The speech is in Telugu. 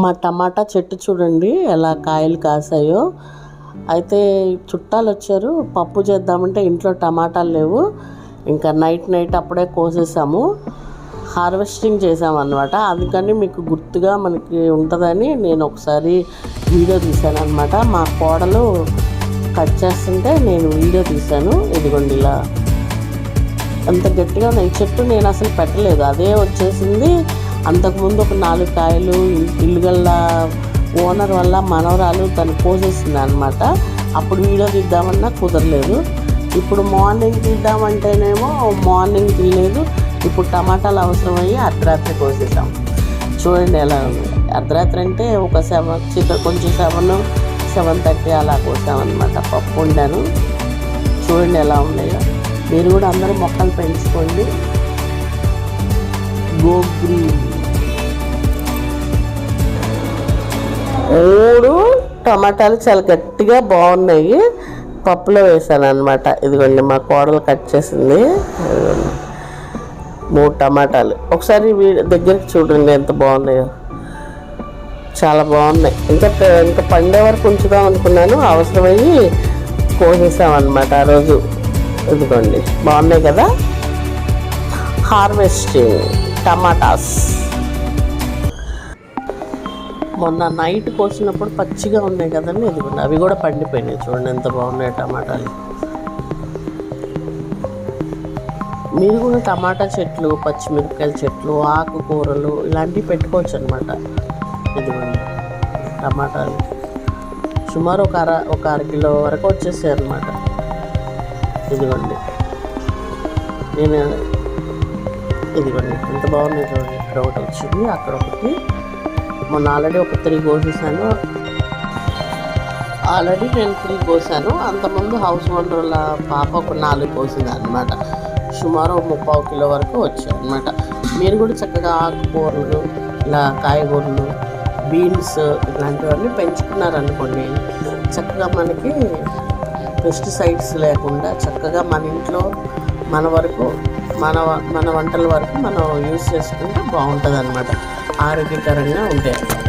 మా టమాటా చెట్టు చూడండి ఎలా కాయలు కాసాయో. అయితే చుట్టాలు వచ్చారు పప్పు చేద్దామంటే ఇంట్లో టమాటాలు లేవు. ఇంకా నైట్ నైట్ అప్పుడే కోసేసాము. హార్వెస్టింగ్ చేసామన్నమాట. అందుకని మీకు గుర్తుగా మనకి ఉంటుందని నేను ఒకసారి వీడియో తీశాను అనమాట మా కోడలు కట్ చేస్తుంటే నేను వీడియో తీశాను. ఇదిగోండి ఇలా. అంత గట్టిగా నేను ఈ చెట్టు నేను అసలు పెట్టలేదు. అదే వచ్చేసింది. అంతకుముందు ఒక నాలుగు కాయలు ఇల్లుగల్ల ఓనర్ వల్ల మనవరాలు తను కోసేసింది అనమాట అప్పుడు వీడియో తీద్దామన్నా కుదరలేదు. ఇప్పుడు మార్నింగ్ తీద్దామంటేనేమో మార్నింగ్ తీయలేదు. ఇప్పుడు టమాటాలు అవసరమయ్యి అర్ధరాత్రి కోసేసాం. చూడండి ఎలా ఉంది. అర్ధరాత్రి అంటే ఒక సెవెన్ చికెన్ కొంచెం సెవెన్ సెవెన్ థర్టీ అలా కోసామన్నమాట. పప్పు వండాను. చూడండి ఎలా ఉన్నాయో. మీరు కూడా అందరూ మొక్కలు పెంచుకోండి. గోగ్రీ. టమాటాలు చాలా గట్టిగా బాగున్నాయి. పప్పులో వేసాను అనమాట ఇదిగోండి మా కోడలు కట్ చేసింది. మూడు టమాటాలు. ఒకసారి వీ- దగ్గరికి చూడండి ఎంత బాగున్నాయో. చాలా బాగున్నాయి. ఇంకా ఇంకా పండే వరకు ఉంచుదాం అనుకున్నాను. అవసరమయ్యి కోసేసామన్నమాట ఆ రోజు. ఇదిగోండి. బాగున్నాయి కదా? Harvesting tomatoes. మొన్న నైట్ కోసినప్పుడు పచ్చిగా ఉన్నాయి కదండి ఇదిగోండి అవి కూడా పండిపోయినాయి చూడండి ఎంత బాగున్నాయి టమాటాలు. మీరు కూడా టమాటా చెట్లు పచ్చిమిరపకాయల చెట్లు ఆకుకూరలు ఇలాంటివి పెట్టుకోవచ్చు అనమాట ఇదిగోండి టమాటాలు. సుమారు ఒక అర ఒక అర కిలో వరకు వచ్చేసాయి అనమాట ఇదిగోండి. నేను ఇదిగోండి ఎంత బాగున్నాయి చూడండి. ఇక్కడ ఒకటి వచ్చింది అక్కడ ఒకటి. మొన్న ఆల్రెడీ ఒక త్రీ కోసేసాను. ఆల్రెడీ నేను త్రీ కోసాను. అంతకుముందు హౌస్ ఓనర్ల పాప ఒక నాలుగు కోసింది అనమాట సుమారు ముప్పై ముప్పావు కిలో వరకు వచ్చాయి అనమాట మీరు కూడా చక్కగా ఆకుకూరలు ఇలా కాయగూరలు బీన్స్ ఇలాంటివన్నీ పెంచుకున్నారనుకోండి చక్కగా మనకి పెస్టిసైడ్స్ లేకుండా చక్కగా మన ఇంట్లో మన వరకు మన వ- మన వంటల వరకు మనం యూజ్ చేసుకుంటే బాగుంటుంది అనమాట ఆరోగ్యకరంగా ఉంటాయి అన్నమాట